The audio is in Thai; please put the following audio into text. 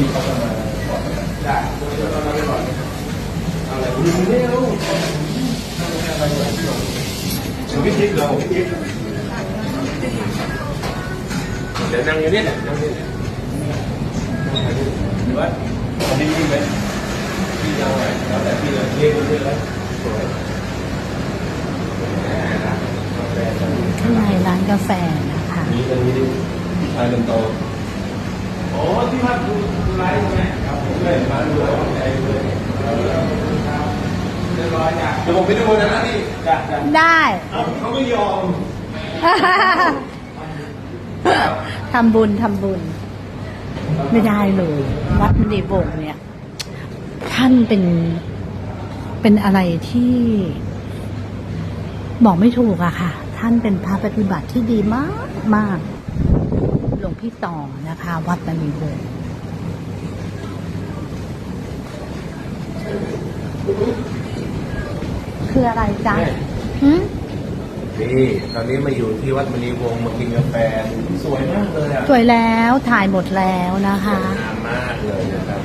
ที่เขาจะมาก่อนได้เดี๋ยวเราไปก่อนเอาอะไรดูเร็วเดี๋ยวพี่ทิพย์เราพี่ทิพย์เดี๋ยวนั่งอยู่นี่ยนั่งอยู่นี่หรือว่าอันนี้พี่ไหมพี่เอาไหนแล้วแต่พี่เลยเรียกเรื่อยแล้วข้างในร้านกาแฟนะคะนี่ตรงนี้ดิพี่ชายคนโต โอ้ที่ว่าดูดูไลฟ์ใช่ไหมครับผมเลยมาดูแล้วใจเลยเรียบร้อยจ้ะเดี๋ยวผมไปดูนะนะนี่จ้ะจ้ะได้เอาเขาไม่ยอมทำบุญทำบุญ ไม่ได้เลย วัดมณีวงศ์เนี่ย ท่านเป็นเป็นอะไรที่ บอกไม่ถูกอะค่ะ ท่านเป็นพระปฏิบัติที่ดีมากมาก หลวงพี่ต่อนะคะ วัดมณีวงศ์คืออะไรจ๊ะหืมนี่ตอนนี้มาอยู่ที่วัดมณีวงศ์มากินกาแฟสวยมากเลยอะสวยแล้วถ่ายหมดแล้วนะคะ งามมากเลยนะครับ